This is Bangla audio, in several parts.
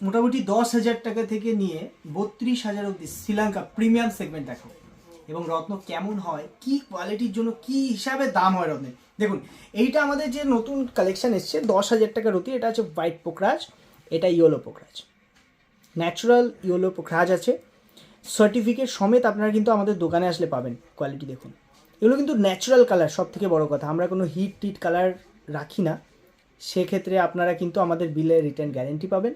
মোটামুটি দশ হাজার টাকা থেকে নিয়ে বত্রিশ হাজার অব্দি শ্রীলঙ্কা প্রিমিয়াম সেগমেন্ট দেখো। এবং রত্ন কেমন হয়, কি কোয়ালিটির জন্য, কি হিসাবে দাম হয় রত্নের। দেখুন, এইটা আমাদের যে নতুন কালেকশন এসছে, দশ হাজার টাকার অতি এটা হচ্ছে হোয়াইট পোকরাজ এটা ইয়েলো পোকরাজ ন্যাচারাল ইয়েলো পোকরাজ আছে। সার্টিফিকেট সমেত আপনারা কিন্তু আমাদের দোকানে আসলে পাবেন কোয়ালিটি দেখুন। এগুলো কিন্তু ন্যাচারাল কালার সব থেকে বড় কথা। আমরা কোনো হিট টিট কালার রাখি না। সেক্ষেত্রে আপনারা কিন্তু আমাদের বিলে রিটার্ন গ্যারেন্টি পাবেন।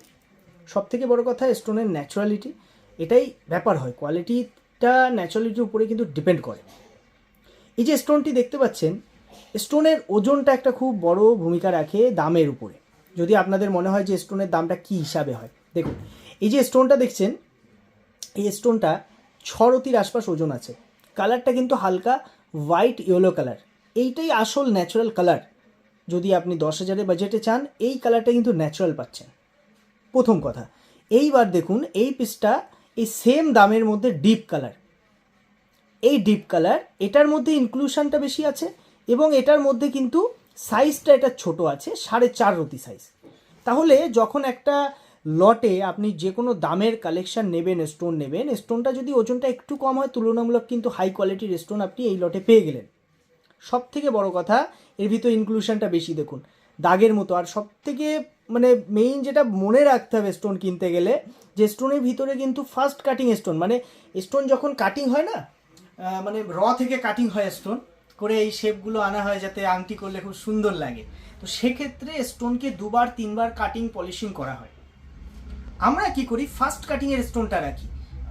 সব থেকে বড় কথা স্টোনের ন্যাচারালিটি এটাই ব্যাপার হয়। কোয়ালিটিটা ন্যাচারালিটির উপরে কিন্তু ডিপেন্ড করে। এই যে স্টোনটি দেখতে পাচ্ছেন স্টোনের ওজনটা একটা খুব বড় ভূমিকা রাখে দামের উপরে। যদি আপনাদের মনে হয় যে স্টোনের দামটা কী হিসাবে হয়, দেখুন, এই যে স্টোনটা দেখছেন, এই স্টোনটা ছরতির আশপাশ ওজন আছে। কালারটা কিন্তু হালকা হোয়াইট ইয়েলো কালার এইটাই আসল ন্যাচারাল কালার যদি আপনি দশ হাজারের বাজেটে চান, এই কালারটা কিন্তু ন্যাচারাল পাচ্ছেন। প্রথম কথা। এইবার দেখুন, এই পিসটা এই সেম দামের মধ্যে ডিপ কালার এই ডিপ কালার এটার মধ্যে ইনক্লুশনটা বেশি আছে এবং এটার মধ্যে কিন্তু সাইজটা এটা ছোট আছে, সাড়ে চার রতি সাইজ তাহলে যখন একটা লটে আপনি যে কোনো দামের কালেকশন নেবেন স্টোন নেবেন স্টোনটা যদি ওজনটা একটু কম হয়, তুলনামূলক কিন্তু হাই কোয়ালিটির স্টোন আপনি এই লটে পেয়ে গেলেন। সব থেকে বড় কথা, এর ভিতরে ইনক্লুশনটা বেশি দেখুন। দাগের মতো। আর সব থেকে মানে মেইন যেটা মনে রাখতে হবে স্টোন কিনতে গেলে, যে স্টোনের ভিতরে কিন্তু ফার্স্ট কাটিং স্টোন মানে স্টোন যখন কাটিং হয় না মানে র থেকে কাটিং হয় স্টোন করে এই শেপগুলো আনা হয় যাতে আংটি করলে খুব সুন্দর লাগে। তো সেক্ষেত্রে স্টোনকে দুবার, তিনবার কাটিং পলিশিং করা হয়। আমরা কি করি? ফার্স্ট কাটিংয়ের স্টোনটা রাখি।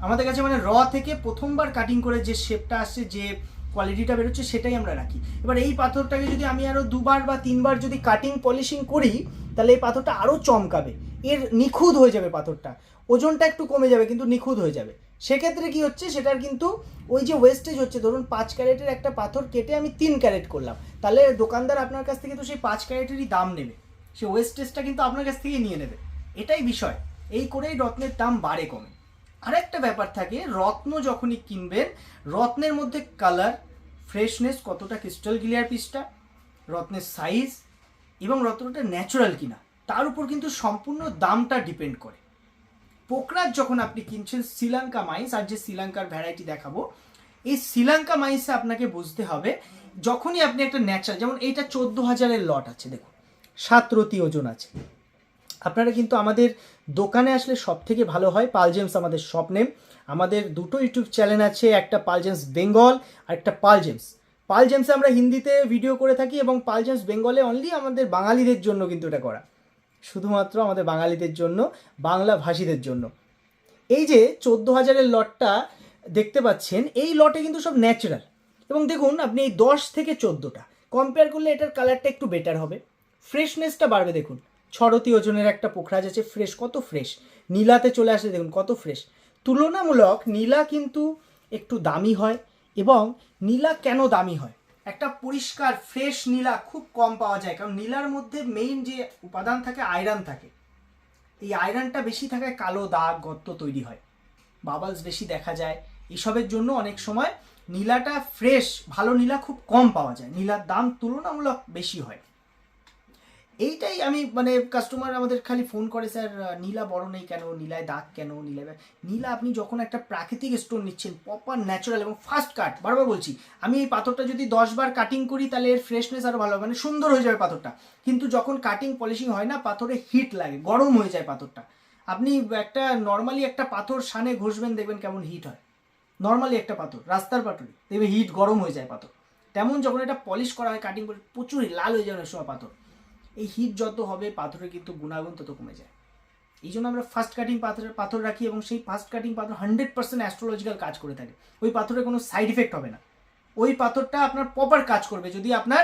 আমাদের কাছে মানে র থেকে প্রথমবার কাটিং করে যে শেপটা আসছে, যে কোয়ালিটিটা বেরোচ্ছে, সেটাই আমরা রাখি। এবার এই পাথরটাকে যদি আমি আরও দুবার বা তিনবার যদি কাটিং পলিশিং করি, তাহলে এই পাথরটা আরও চমকাবে। এর নিখুঁত হয়ে যাবে পাথরটা। ওজনটা একটু কমে যাবে, কিন্তু নিখুঁত হয়ে যাবে। সেক্ষেত্রে কি হচ্ছে, সেটার কিন্তু ওই যে ওয়েস্টেজ হচ্ছে, ধরুন পাঁচ ক্যারেটের একটা পাথর কেটে আমি তিন ক্যারেট করলাম। তাহলে দোকানদার আপনার কাছ থেকে তো সেই পাঁচ ক্যারেটেরই দাম নেবে। সে ওয়েস্টেজটা কিন্তু আপনার কাছ থেকেই নিয়ে নেবে। এটাই বিষয়। এই করেই রত্নের দাম বাড়ে কমে। আরেকটা ব্যাপার থাকে, রত্ন যখনই কিনবেন, রত্নের মধ্যে কালার ফ্রেশনেস কতটা ক্রিস্টাল ক্লিয়ার পিসটা রত্নের সাইজ এবং রত্নটা ন্যাচারাল কিনা, তার উপর কিন্তু সম্পূর্ণ দামটা ডিপেন্ড করে। পোকরাজ যখন আপনি কিনছেন শ্রীলঙ্কা মাইস আর যে শ্রীলঙ্কার ভ্যারাইটি দেখাবো, এই শ্রীলঙ্কা মাইসে আপনাকে বুঝতে হবে, যখনই আপনি একটা ন্যাচারাল যেমন এইটা চোদ্দ হাজারের লট আছে, দেখুন, সাত রতি ওজন আছে। আপনারা কিন্তু আমাদের দোকানে আসলে সব থেকে ভালো হয় পাল জেমস আমাদের শপ নেম আমাদের দুটো ইউটিউব চ্যানেল আছে, একটা পাল জেমস বেঙ্গল আর একটা পাল জেমস পাল জেমসে আমরা হিন্দিতে ভিডিও করে থাকি এবং পাল জেমস বেঙ্গলে অনলি আমাদের বাঙালিদের জন্য কিন্তু এটা করা। শুধুমাত্র আমাদের বাঙালিদের জন্য, বাংলা ভাষীদের জন্য। এই যে চোদ্দ হাজারের লটটা দেখতে পাচ্ছেন, এই লটে কিন্তু সব ন্যাচারাল এবং দেখুন, আপনি এই দশ থেকে চোদ্দোটা। কম্পেয়ার করলে এটার কালারটা একটু বেটার হবে। ফ্রেশনেসটা বাড়বে, দেখুন। ছড়তি ওজনের একটা পোখরাজ আছে ফ্রেশ কত ফ্রেশ নীলাতে চলে আসে, দেখুন, কত ফ্রেশ তুলনামূলক নীলা কিন্তু একটু দামি হয় এবং নীলা কেন দামি হয়? একটা পরিষ্কার ফ্রেশ নীলা খুব কম পাওয়া যায়, কারণ নীলার মধ্যে মেইন যে উপাদান থাকে আয়রন থাকে। এই আয়রনটা বেশি থাকায় কালো দাগ, গর্ত তৈরি হয়। বাবলস বেশি দেখা যায়। এসবের জন্য অনেক সময় নীলাটা ফ্রেশ ভালো নীলা খুব কম পাওয়া যায়। নীলার দাম তুলনামূলক বেশি হয়। এইটাই আমি মানে কাস্টমার আমাদের খালি ফোন করে, স্যার নীলা বড় নেই কেন? নীলায় দাগ কেন? নীলা নীলা, আপনি যখন একটা প্রাকৃতিক স্টোন নিচ্ছেন প্রপার ন্যাচারাল এবং ফার্স্ট কাট বারবার বলছি, আমি এই পাথরটা যদি দশ বার কাটিং করি, তাহলে এর ফ্রেশনেস আরও ভালো মানে সুন্দর হয়ে যাবে পাথরটা। কিন্তু যখন কাটিং পলিশিং হয় না, পাথরে হিট লাগে, গরম হয়ে যায় পাথরটা। আপনি একটা নর্মালি একটা পাথর সানে ঘষবেন, দেখবেন কেমন হিট হয়। নর্মালি একটা পাথর, রাস্তার পাথরই দেখবে হিট গরম হয়ে যায় পাথর। তেমন যখন এটা পলিশ করা হয় কাটিং করে প্রচুর লাল হয়ে যায় অনেক সময় পাথর। এই হিট যত হবে, পাথরের কিন্তু গুণাগুণ তত কমে যায়। এই জন্য আমরা ফার্স্ট কাটিং পাথরের পাথর রাখি এবং সেই ফার্স্ট কাটিং পাথর হান্ড্রেড পার্সেন্ট অ্যাস্ট্রোলজিক্যাল কাজ করে থাকে। ওই পাথরের কোনো সাইড ইফেক্ট হবে না। ওই পাথরটা আপনার প্রপার কাজ করবে যদি আপনার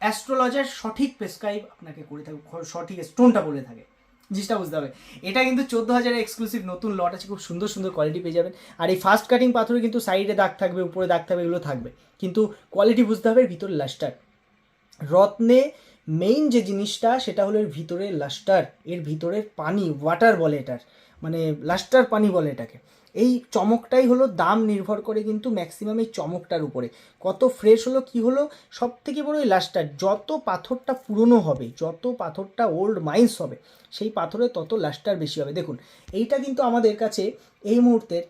অ্যাস্ট্রোলজার সঠিক প্রেসক্রাইব আপনাকে করে থাকে, সঠিক স্টোনটা বলে থাকে। জিনিসটা বুঝতে হবে। এটা কিন্তু চোদ্দ হাজারের এক্সক্লুসিভ নতুন লট আছে, খুব সুন্দর সুন্দর কোয়ালিটি পেয়ে যাবেন। আর এই ফার্স্ট কাটিং পাথরে কিন্তু সাইডে দাগ থাকবে, উপরে দাগ থাকবে, এগুলো থাকবে। কিন্তু কোয়ালিটি বুঝতে হবে ভিতরে লাস্টার রত্নে মেইন যে জিনিসটা, সেটা হলো এর ভিতরে লাস্টার এর ভিতরের পানি ওয়াটার বলে এটার। মানে লাস্টার পানি বলে এটাকে। এই চমকটাই হলো দাম নির্ভর করে কিন্তু ম্যাক্সিমাম এই চমকটার উপরে। কত ফ্রেশ হলো, কি হলো সব থেকে বড় এই লাস্টার যত পাথরটা পুরনো হবে, যত পাথরটা ওল্ড মাইন্স হবে, সেই পাথরে তত লাস্টার বেশি হবে। দেখুন, এইটা কিন্তু আমাদের কাছে এই মুহূর্তের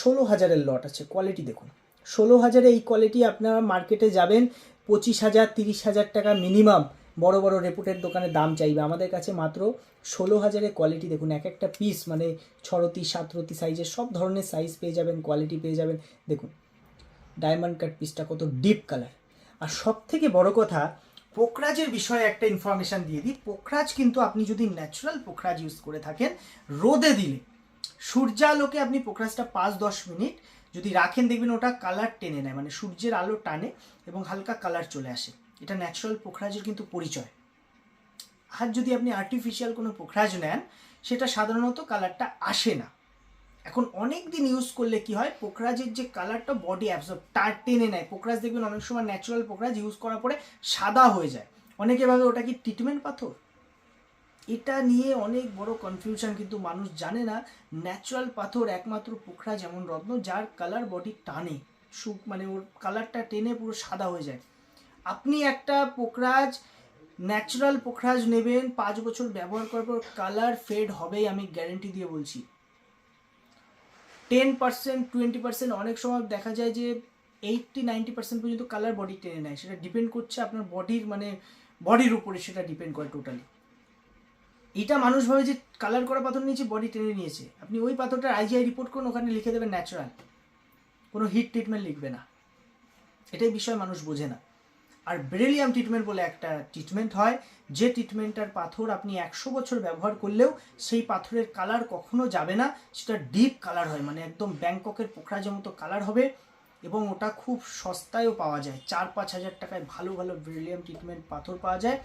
ষোলো হাজারের লট আছে। কোয়ালিটি দেখুন। ষোলো হাজারে এই কোয়ালিটি আপনারা মার্কেটে যাবেন, পঁচিশ হাজার, তিরিশ হাজার টাকা মিনিমাম বড় বড় রেপুটেড দোকানে দাম চাইবে। আমাদের কাছে মাত্র ষোলো হাজারের কোয়ালিটি দেখুন, এক একটা পিস মানে ছরতি, সাতরতি সাইজের সব ধরনের সাইজ পেয়ে যাবেন কোয়ালিটি পেয়ে যাবেন। দেখুন ডায়মন্ড কাট পিসটা কত ডিপ কালার আর সব থেকে বড় কথা পোকরাজের বিষয়ে একটা ইনফরমেশন দিয়ে দিই। পোকরাজ কিন্তু আপনি যদি ন্যাচারাল পোকরাজ ইউজ করে থাকেন, রোদে দিলে, সূর্যালোকে আপনি পোকরাজটা পাঁচ দশ মিনিট যদি রাখেন, দেখবেন ওটা কালার টেনে নেয় মানে সূর্যের আলো টানে এবং হালকা কালার চলে আসে। এটা ন্যাচারাল পোখরাজের কিন্তু পরিচয়। আর যদি আপনি আর্টিফিশিয়াল কোনো পোখরাজ নেন, সেটা সাধারণত কালারটা আসে না। এখন অনেক দিন ইউজ করলে কি হয়, পোখরাজের যে কালারটা বডি অ্যাবসর্ব তার টেনে নেয়। পোখরাজ দেখবেন অনেক সময় ন্যাচারাল পোখরাজ ইউজ করার পরে সাদা হয়ে যায়। অনেকে ভাবে ওটা কি ট্রিটমেন্ট পাথর? এটা নিয়ে অনেক বড় কনফিউশন কিন্তু মানুষ জানে না ন্যাচারাল পাথর একমাত্র পোখরা যেমন রত্ন যার কালার বডি টানে। সুখ মানে ওর কালারটা টেনে পুরো সাদা হয়ে যায়। আপনি একটা পোখরাজ ন্যাচারাল পোখরাজ নেবেন, পাঁচ বছর ব্যবহার করার পর কালার ফেড হবেই আমি গ্যারেন্টি দিয়ে বলছি। টেন পার্সেন্ট টোয়েন্টি পার্সেন্ট অনেক সময় দেখা যায় যে এইটটি নাইনটি পার্সেন্ট পর্যন্ত কালার বডি টেনে নেয়। সেটা ডিপেন্ড করছে আপনার বডির মানে বডির উপরে সেটা ডিপেন্ড করে টোটালি এটা মানুষ ভাবে যে কালার করা পাথর নিয়েছে বডি টেনে নিয়েছে। আপনি ওই পাথরটার আইজিআই রিপোর্ট করুন, ওখানে লিখে দেবেন ন্যাচারাল কোনো হিট ট্রিটমেন্ট লিখবে না। এটাই বিষয় মানুষ বোঝে না। আর বেরেলিয়াম ট্রিটমেন্ট বলে একটা ট্রিটমেন্ট হয়, যে ট্রিটমেন্টটার পাথর আপনি একশো বছর ব্যবহার করলেও সেই পাথরের কালার কখনো যাবে না, সেটা ডিপ কালার হয় মানে একদম ব্যাংককের পোখরাজের মতো কালার হবে এবং ওটা খুব সস্তায়ও পাওয়া যায়। চার পাঁচ হাজার টাকায় ভালো ভালো বেরিলিয়াম ট্রিটমেন্ট পাথর পাওয়া যায়।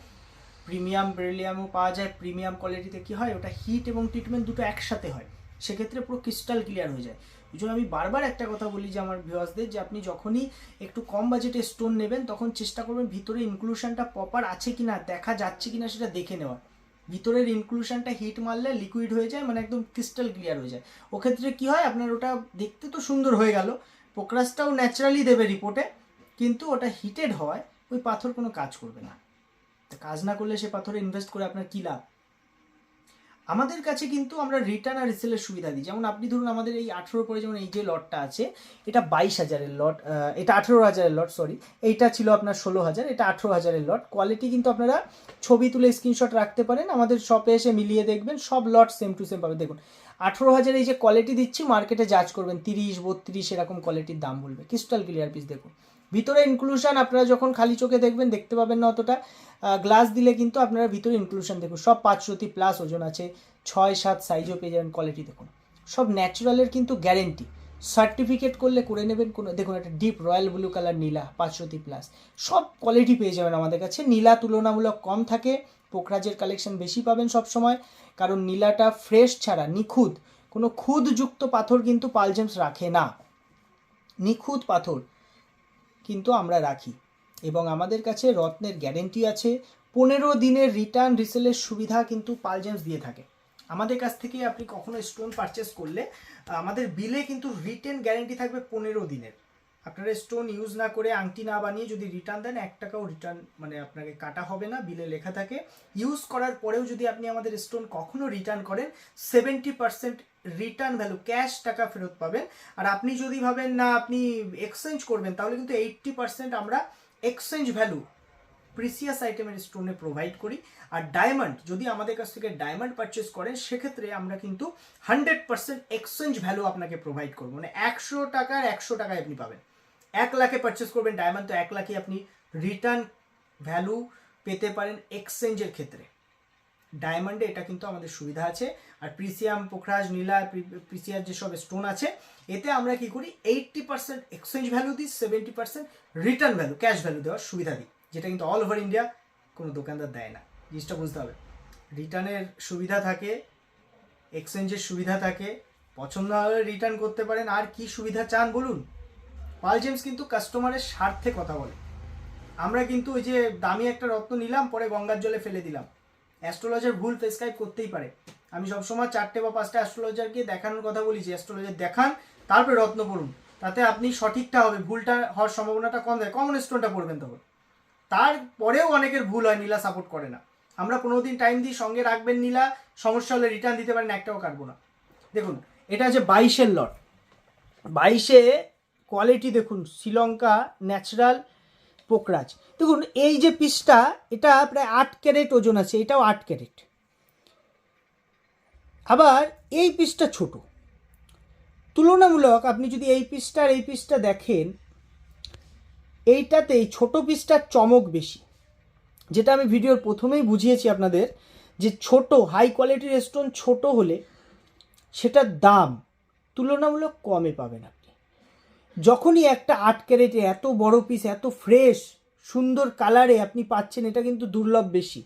প্রিমিয়াম বেরিলিয়ামও পাওয়া যায় প্রিমিয়াম কোয়ালিটিতে কি হয়, ওটা হিট এবং ট্রিটমেন্ট দুটো একসাথে হয়। সেক্ষেত্রে পুরো ক্রিস্টাল ক্লিয়ার হয়ে যায়। জন্য আমি বারবার একটা কথা বলি যে আমার ভিউয়ার্সদের যে আপনি যখনই একটু কম বাজেটে স্টোন নেবেন, তখন চেষ্টা করবেন ভিতরে ইনক্লুশনটা প্রপার আছে কি না দেখা যাচ্ছে কি না সেটা দেখে নেওয়া ভিতরের ইনক্লুশনটা হিট মারলে লিকুইড হয়ে যায় মানে একদম ক্রিস্টাল ক্লিয়ার হয়ে যায়। ওক্ষেত্রে কি হয়, আপনার ওটা দেখতে তো সুন্দর হয়ে গেল পোকরাসটাও ন্যাচারালি দেবে রিপোর্টে কিন্তু ওটা হিটেড হওয়ায় ওই পাথর কোনো কাজ করবে না। কাজ না করলে সে পাথরে ইনভেস্ট করে আপনার কী লাভ? আমাদের কাছে কিন্তু আমরা রিটার্ন আর রিসেলের সুবিধা দিই। যেমন আপনি ধরুন আমাদের এই আঠেরো পরে যেমন এই যে লটটা আছে, এটা বাইশ হাজারের লট এটা আঠেরো হাজারের লট সরি এইটা ছিল আপনার ষোলো হাজার, এটা আঠেরো হাজারের লট। কোয়ালিটি কিন্তু আপনারা ছবি তুলে স্ক্রিনশট রাখতে পারেন, আমাদের শপে এসে মিলিয়ে দেখবেন, সব লট সেম টু সেম পাবে। দেখুন, আঠেরো হাজার এই যে কোয়ালিটি দিচ্ছি মার্কেটে জাজ করবেন, তিরিশ, বত্রিশ এরকম কোয়ালিটির দাম বলবে। ক্রিস্টাল ক্লিয়ার পিস দেখুন। ভিতরে ইনক্লুশন আপনারা যখন খালি চোখে দেখবেন, দেখতে পাবেন না অতটা। গ্লাস দিলে কিন্তু আপনারা ভিতরে ইনক্লুশন দেখুন। সব পাঁচশোটি প্লাস ওজন আছে, ছয় সাত সাইজও পেয়ে যাবেন কোয়ালিটি দেখুন। সব ন্যাচারালের কিন্তু গ্যারেন্টি সার্টিফিকেট করলে করে নেবেন কোনো, দেখুন একটা ডিপ রয়্যাল ব্লু কালার নীলা পাঁচশোটি প্লাস সব কোয়ালিটি পেয়ে যাবেন আমাদের কাছে। নীলা তুলনামূলক কম থাকে, পোখরাজের কালেকশন বেশি পাবেন সব সময়। কারণ নীলাটা ফ্রেশ ছাড়া, নিখুঁত। কোনো খুদযুক্ত পাথর কিন্তু পালজেমস রাখে না। নিখুঁত পাথর। কিন্তু আমরা রাখি। এবং আমাদের কাছে রত্নের গ্যারেন্টি আছে, পনেরো দিনের রিটার্ন রিসেলের সুবিধা কিন্তু পালজেন্স দিয়ে থাকে। আমাদের কাছ থেকে আপনি কখনো স্টোন পারচেস করলে, আমাদের বিলে কিন্তু রিটার্ন গ্যারেন্টি থাকবে পনেরো দিনের। আপনারা স্টোন ইউজ না করে আংটি না বানিয়ে যদি রিটার্ন দেন, এক টাকাও রিটার্ন মানে আপনাকে কাটা হবে না বিলে লেখা থাকে। ইউজ করার পরেও যদি আপনি আমাদের স্টোন কখনো রিটার্ন করেন seventy percent return value cash টাকা ফেরত পাবেন। আর আপনি যদি ভাবেন, না, আপনি এক্সচেঞ্জ করবেন, তাহলে কিন্তু এইট্টি পার্সেন্ট আমরা এক্সচেঞ্জ ভ্যালু প্রিসিয়াস আইটেমের স্টোনে প্রোভাইড করি। আর ডায়মন্ড যদি আমাদের কাছ থেকে ডায়মন্ড পারচেস করেন, সেক্ষেত্রে আমরা কিন্তু হান্ড্রেড পার্সেন্ট এক্সচেঞ্জ ভ্যালু আপনাকে প্রোভাইড করব। মানে একশো টাকার একশো টাকায় আপনি পাবেন। এক লাখে পারচেস করবেন ডায়মন্ড তো এক লাখে আপনি রিটার্ন ভ্যালু পেতে পারেন এক্সচেঞ্জের ক্ষেত্রে। ডায়মন্ডে এটা কিন্তু আমাদের সুবিধা আছে। আর প্রিসিয়াম পোখরাজ নীলা প্রিসিয়ার যেসব স্টোন আছে, এতে আমরা কি করি এইটটি পার্সেন্ট এক্সচেঞ্জ ভ্যালু দিই seventy percent return value cash value দেওয়ার সুবিধা দিই। যেটা কিন্তু অল ওভার ইন্ডিয়া কোনো দোকানদার দেয় না। জিনিসটা বুঝতে হবে। রিটার্নের সুবিধা থাকে এক্সচেঞ্জের সুবিধা থাকে, পছন্দ হলে রিটার্ন করতে পারেন। আর কি সুবিধা চান বলুন? পাল জেমস কিন্তু কাস্টমারের স্বার্থে কথা বলে। আমরা কিন্তু ওই যে দামি একটা রত্ন নিলাম, পরে গঙ্গার জলে ফেলে দিলাম। অ্যাস্ট্রোলজার ভুল প্রেসক্রাইব করতেই পারে। আমি সবসময় চারটে বা পাঁচটা অ্যাস্ট্রোলজারকে দেখানোর কথা বলি, যে অ্যাস্ট্রোলজার দেখান, তারপরে রত্ন পড়ুন। তাতে আপনি সঠিকটা হবে, ভুলটা হওয়ার সম্ভাবনাটা কম থাকে কমন স্টোনটা পড়বেন তখন। তারপরেও অনেকের ভুল হয়, নীলা সাপোর্ট করে না। আমরা পনেরো দিন টাইম দিই সঙ্গে রাখবেন নীলা, সমস্যা হলে রিটার্ন দিতে পারেন, একটাও কাটবো না। দেখুন, এটা হচ্ছে বাইশের লট বাইশে কোয়ালিটি দেখুন, শ্রীলঙ্কা ন্যাচারাল পোকরাজ। দেখুন, এই যে পিসটা এটা প্রায় আট ক্যারেট ওজন আছে, এটাও আট ক্যারেট। আবার এই পিসটা ছোট। তুলনামূলক আপনি যদি এই পিসটা এই পিসটা দেখেন এইটাতে এই ছোট পিসটার চমক বেশি। যেটা আমি ভিডিওর প্রথমেই বুঝিয়েছি আপনাদের, যে ছোট হাই কোয়ালিটির স্টোন ছোট হলে সেটার দাম তুলনামূলক কমে পাবেন আপনি যখনই একটা আট ক্যারেটে এত বড় পিস এত ফ্রেশ সুন্দর কালারে আপনি পাচ্ছেন, এটা কিন্তু দুর্লভ বেশি।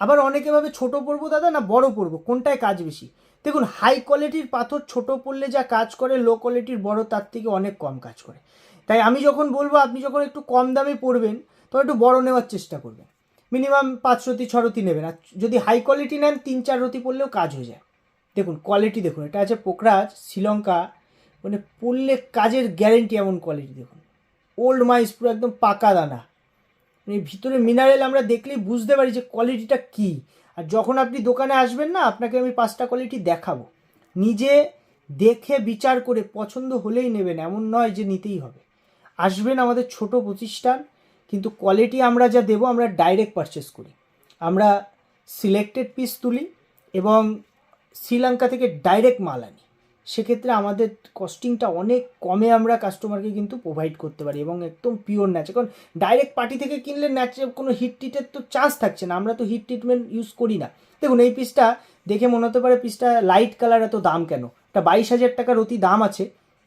আবার অনেকে ভাবে ছোট পড়ব দাদা? না, বড় পড়ব কোনটায় কাজ বেশি? দেখুন হাই কোয়ালিটির পাথর ছোট পড়লে যা কাজ করে লো কোয়ালিটির বড় তার থেকে অনেক কম কাজ করে। তাই আমি যখন বলব, আপনি যখন একটু কম দামে পড়বেন তখন একটু বড় নেওয়ার চেষ্টা করবেন। মিনিমাম পাঁচ রতি, ছ রতি নেবেন। আর যদি হাই কোয়ালিটি নেন, তিন চার রতি পড়লেও কাজ হয়ে যায়। দেখুন কোয়ালিটি দেখুন। এটা আছে পোকরাজ শ্রীলঙ্কা মানে পড়লে কাজের গ্যারেন্টি এমন কোয়ালিটি দেখুন। ওল্ড মাইস পুরো একদম পাকা দানা। মানে ভিতরে মিনারেল আমরা দেখলেই বুঝতে পারি যে কোয়ালিটিটা কী। আর যখন আপনি দোকানে আসবেন না, আপনাকে আমি পাঁচটা কোয়ালিটি দেখাবো। নিজে দেখে বিচার করে পছন্দ হলেই নেবেন, এমন নয় যে নিতেই হবে। আসবেন আমাদের ছোট প্রতিষ্ঠান, কিন্তু কোয়ালিটি আমরা যা দেবো, আমরা ডাইরেক্ট পারচেস করি। আমরা সিলেক্টেড পিস তুলি এবং শ্রীলঙ্কা থেকে ডাইরেক্ট মাল আনি। সেক্ষেত্রে আমাদের কস্টিংটা অনেক কমে আমরা কাস্টমারকে কিন্তু প্রোভাইড করতে পারি এবং একদম পিওর ন্যাচ এখন ডাইরেক্ট পার্টি থেকে কিনলে ন্যাচে কোনো হিট টিটের তো চান্স থাকছে না, আমরা তো হিট ট্রিটমেন্ট ইউজ করি না। দেখুন, এই পিসটা দেখে মনে হতে পারে পিসটা লাইট কালার এত দাম কেন? এটা বাইশ হাজার টাকার অতি দাম আছে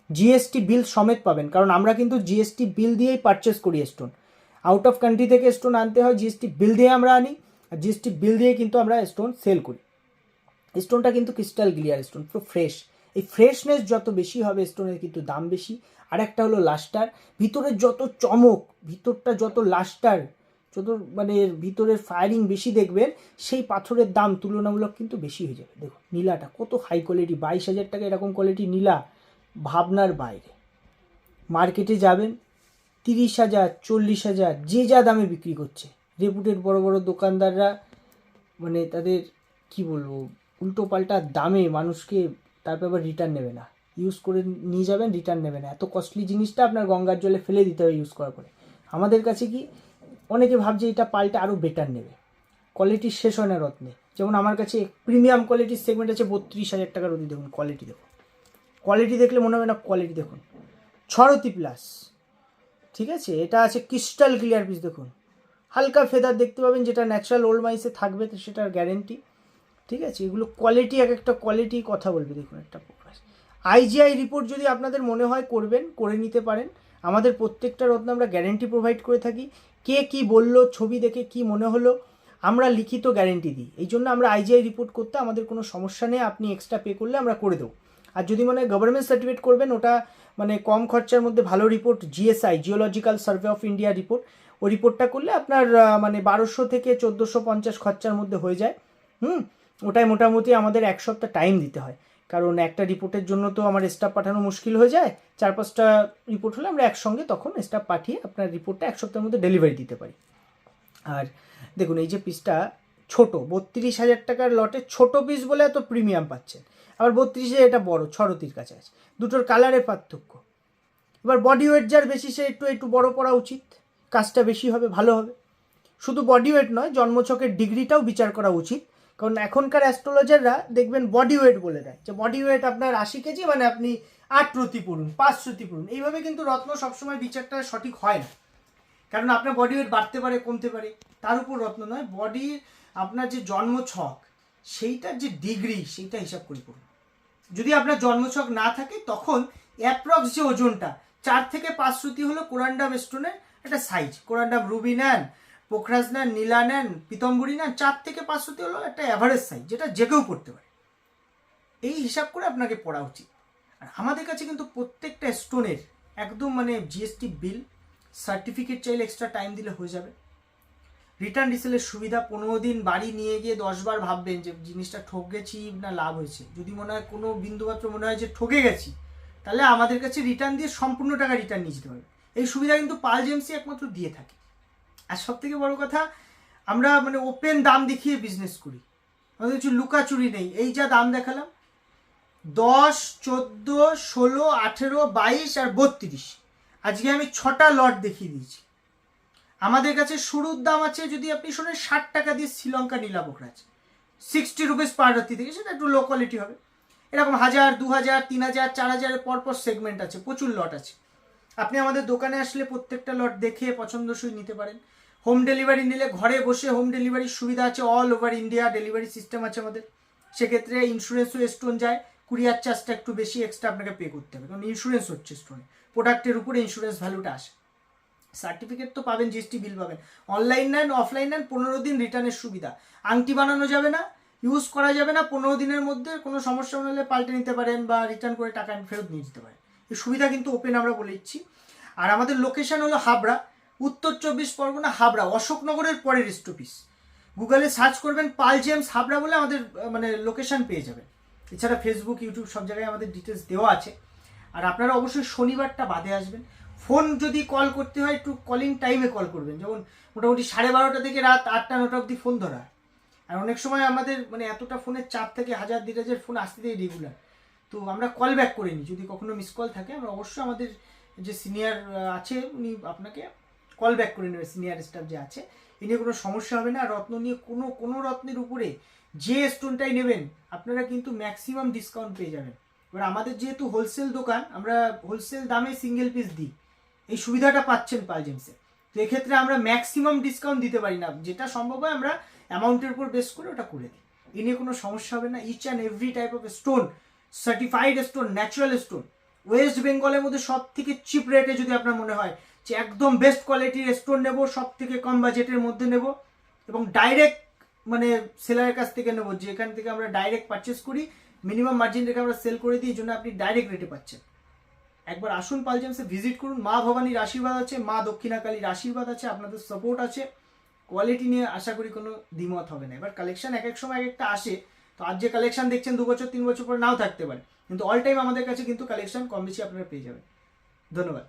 জিএসটি বিল সমেত পাবেন, কারণ আমরা কিন্তু জিএসটি বিল দিয়েই পারচেস করি স্টোন আউট অফ কান্ট্রি থেকে স্টোন আনতে হয় জিএসটি বিল দিয়ে আমরা আনি, আর জিএসটি বিল দিয়ে কিন্তু আমরা স্টোন সেল করি। স্টোনটা কিন্তু ক্রিস্টাল ক্লিয়ার স্টোন পুরো ফ্রেশ এই ফ্রেশনেস যত বেশি হবে স্টোনের কিন্তু দাম বেশি। আর একটা হলো লাস্টার ভিতরের যত চমক, ভিতরটা যত লাস্টার যত মানে ভিতরের ফায়ারিং বেশি দেখবেন, সেই পাথরের দাম তুলনামূলক কিন্তু বেশি হয়ে যাবে। দেখুন, নীলাটা কত হাই কোয়ালিটি বাইশ হাজার টাকা এরকম কোয়ালিটি নীলা ভাবনার বাইরে। মার্কেটে যাবেন, তিরিশ হাজার, চল্লিশ হাজার, যে যা দামে বিক্রি করছে। রেপুটেড বড় বড় দোকানদাররা মানে তাদের কি বলব উল্টো পাল্টা দামে মানুষকে তারপর আবার রিটার্ন নেবে না। ইউজ করে নিয়ে যাবেন রিটার্ন নেবে না। এত কস্টলি জিনিসটা আপনার গঙ্গার জলে ফেলে দিতে হবে ইউজ করার পরে। আমাদের কাছে কি, অনেকে ভাবছে এটা পাল্টে আরও বেটার নেবে। কোয়ালিটি শেষ হয় না রত্নে। যেমন আমার কাছে প্রিমিয়াম কোয়ালিটির সেগমেন্ট আছে বত্রিশ হাজার টাকার অতি দেখুন কোয়ালিটি দেখুন। কোয়ালিটি দেখলে মনে হবে না কোয়ালিটি দেখুন। ছরতি প্লাস ঠিক আছে? এটা আছে ক্রিস্টাল ক্লিয়ার পিস দেখুন। হালকা ফেদার দেখতে পাবেন, যেটা ন্যাচারাল ওল্ড মাইসে থাকবে সেটার গ্যারেন্টি ঠিক আছে? এগুলো কোয়ালিটি এক একটা কোয়ালিটি কথা বলবে, দেখুন একটা প্রকাশ। আইজিআই রিপোর্ট যদি আপনাদের মনে হয় করবেন, করে নিতে পারেন। আমাদের প্রত্যেকটা রত্ন আমরা গ্যারেন্টি প্রোভাইড করে থাকি। কে কি বলল, ছবি দেখে কি মনে হলো, আমরা লিখিত গ্যারেন্টি দিই। এই জন্য আমরা আইজিআই রিপোর্ট করতে আমাদের কোনো সমস্যা নেই, আপনি এক্সট্রা পে করলে আমরা করে দেবো। আর যদি মানে গভর্নমেন্ট সার্টিফিকেট করবেন, ওটা মানে কম খরচার মধ্যে ভালো report GSI geological survey of India report ওই রিপোর্টটা করলে আপনার মানে বারোশো থেকে চোদ্দোশো পঞ্চাশ খরচার মধ্যে হয়ে যায়। হুম? ওটাই মোটামুটি আমাদের এক সপ্তাহ টাইম দিতে হয়। কারণ একটা রিপোর্টের জন্য তো আমার স্টাফ পাঠানো মুশকিল হয়ে যায়। চার পাঁচটা রিপোর্ট হলে আমরা একসঙ্গে তখন স্টাফ পাঠিয়ে আপনার রিপোর্টটা এক সপ্তাহের মধ্যে ডেলিভারি দিতে পারি। আর দেখুন, এই যে পিসটা ছোট, বত্রিশ হাজার টাকার লটে ছোট পিস বলে এত প্রিমিয়াম পাচ্ছেন। আবার বত্রিশে এটা বড়, ছরতির কাছে আছে দুটোর কালারের পার্থক্য। এবার বডি ওয়েট যার বেশি, সে একটু একটু বড় পড়া উচিত। কাজটা বেশি হবে, ভালো হবে। শুধু বডি ওয়েট নয়, জন্মছকের ডিগ্রিটাও বিচার করা উচিত। কারণ এখনকার অ্যাস্ট্রোলজাররা দেখবেন বডি ওয়েট বলে দেয়। যে বডি ওয়েট আপনার আশি কেজি মানে আপনি আট প্রতি পড়ুন, পাঁচ প্রতি পড়ুন। এইভাবে কিন্তু রত্ন সবসময় বিচারটা সঠিক হয় না। কারণ আপনার বডি ওয়েট বাড়তে পারে, কমতে পারে, তার উপর রত্ন নয়। বডির আপনার যে জন্মছক, সেইটার যে ডিগ্রি, সেইটা হিসাব করে পড়ুন। যদি আপনার জন্মছক না থাকে, তখন অ্যাপ্রক্স যে ওজনটা, চার থেকে পাঁচ শ্রুতি হলো কোরান্ডাম স্টোনের একটা সাইজ। কোরান্ডাম রুবি নেন পোখরাজ নেন নীলা নেন পিতম্বরী নেন চার থেকে পাঁচ শ্রুতি হলো একটা অ্যাভারেজ সাইজ যেটা যে কেউ পড়তে পারে। এই হিসাব করে আপনাকে পড়া উচিত। আর আমাদের কাছে কিন্তু প্রত্যেকটা স্টোনের একদম মানে জিএসটি বিল সার্টিফিকেট চাইলে এক্সট্রা টাইম দিলে হয়ে যাবে। রিটার্ন রিসেলের সুবিধা, পনেরো দিন বাড়ি নিয়ে গিয়ে দশবার ভাববেন যে জিনিসটা ঠকেছি না লাভ হয়েছে। যদি মনে হয় কোনো বিন্দুমাত্র মনে হয় যে ঠকে গেছি, তাহলে আমাদের কাছে রিটার্ন দিয়ে সম্পূর্ণ টাকা রিটার্ন নিয়ে যেতে পারবে এই সুবিধা কিন্তু পাল জেমসি একমাত্র দিয়ে থাকে। আর সব থেকে বড় কথা, আমরা মানে ওপেন দাম দেখিয়ে বিজনেস করি। আমাদের কিছু লুকাচুরি নেই। এই যা দাম দেখালাম, দশ, চোদ্দ, ষোলো, আঠেরো, বাইশ আর বত্রিশ। আজকে আমি ছটা লট দেখিয়ে দিয়েছি। আমাদের কাছে শুরুর দাম আছে, যদি আপনি শোনেন, ষাট টাকা দিয়ে শ্রীলঙ্কা নীলাবক আছে। সিক্সটি রুপিস পার রাত্রি থেকে, সেটা একটু লো কোয়ালিটি হবে। এরকম হাজার, দু হাজার, তিন হাজার, চার হাজারের পরপর সেগমেন্ট আছে, প্রচুর লট আছে। আপনি আমাদের দোকানে আসলে প্রত্যেকটা লট দেখে পছন্দসই নিতে পারেন। হোম ডেলিভারি নিলে ঘরে বসে হোম ডেলিভারির সুবিধা আছে all over India delivery system আছে আমাদের। সেক্ষেত্রে ইন্স্যুরেন্সও স্টোন যায়, কুরিয়ার চার্জটা একটু বেশি এক্সট্রা আপনাকে পে করতে হবে, কারণ ইন্স্যুরেন্স হচ্ছে স্টোনে প্রোডাক্টের উপরে ইন্স্যুরেন্স ভ্যালুটা আসে। সার্টিফিকেট তো পাবেন জিএসটি বিল পাবেন। অনলাইন নেন অফলাইন নেন, পনেরো দিন রিটার্নের সুবিধা। আংটি বানানো যাবে না ইউজ করা যাবে না, পনেরো দিনের মধ্যে কোনো সমস্যা হলে পাল্টে নিতে পারেন বা রিটার্ন করে টাকা ফেরত নিয়ে যেতে পারেন। এই সুবিধা কিন্তু ওপেন আমরা বলে দিচ্ছি। আর আমাদের লোকেশন হলো হাবড়া। উত্তর চব্বিশ পরগনা, হাবড়া, অশোকনগরের পরের স্টপিস। গুগলে সার্চ করবেন পাল জেমস হাবড়া বলে আমাদের মানে লোকেশন পেয়ে যাবেন। এছাড়া ফেসবুক ইউটিউব সব জায়গায় আমাদের ডিটেলস দেওয়া আছে। আর আপনারা অবশ্যই শনিবারটা বাদে আসবেন। ফোন যদি কল করতে হয়, একটু কলিং টাইমে কল করবেন। যেমন মোটামুটি সাড়ে বারোটা থেকে রাত আটটা, নটা অবধি ফোন ধরা। হয়। আর অনেক সময় আমাদের মানে এতটা ফোনের চাপ থেকে, হাজার, দেড় হাজার ফোন আসতে দেয় রেগুলার তো আমরা কল ব্যাক করে নিই। যদি কখনো মিস কল থাকে, আমরা অবশ্যই আমাদের যে সিনিয়র আছে, উনি আপনাকে কল ব্যাক করে নেবে সিনিয়র স্টাফ যে আছে, এ নিয়ে কোনো সমস্যা হবে না। রত্ন নিয়ে কোনো কোনো রত্নের উপরে যে স্টোনটাই নেবেন, আপনারা কিন্তু ম্যাক্সিমাম ডিসকাউন্ট পেয়ে যাবেন। এবার আমাদের যেহেতু হোলসেল দোকান, আমরা হোলসেল দামে সিঙ্গেল পিস দিই। এই সুবিধাটা পাচ্ছেন পালজেন্সে তো এক্ষেত্রে আমরা ম্যাক্সিমাম ডিসকাউন্ট দিতে পারি না। যেটা সম্ভব হয় আমরা অ্যামাউন্টের উপর বেস করে ওটা করে দিই। এ নিয়ে কোনো সমস্যা হবে না। Each and every type of stone certified stone natural stone west বেঙ্গলের মধ্যে সব থেকে চিপ রেটে যদি আপনার মনে হয় যে একদম বেস্ট কোয়ালিটির স্টোন নেব সব থেকে কম বাজেটের মধ্যে নেব এবং ডাইরেক্ট মানে সেলারের কাছ থেকে নেব, যেখান থেকে আমরা ডাইরেক্ট পারচেস করি মিনিমাম মার্জিন রেখে আমরা সেল করে দিই জন্য আপনি ডাইরেক্ট রেটে পাচ্ছেন। একবার আসুন পালজেন্সে ভিজিট করুন, মা ভবানীর আশীর্বাদ আছে, মা দক্ষিণাকালীর আশীর্বাদ আছে, আপনাদের সাপোর্ট আছে। কোয়ালিটি নিয়ে আশা করি কোনো দ্বিমত হবে না। এবার কালেকশন এক এক সময় এক একটা আসে, তো আজ যে কালেকশন দেখছেন দু বছর, তিন বছর পর নাও থাকতে পারে। কিন্তু অল টাইম আমাদের কাছে কিন্তু কালেকশন কম বেশি আপনারা পেয়ে যাবেন। ধন্যবাদ।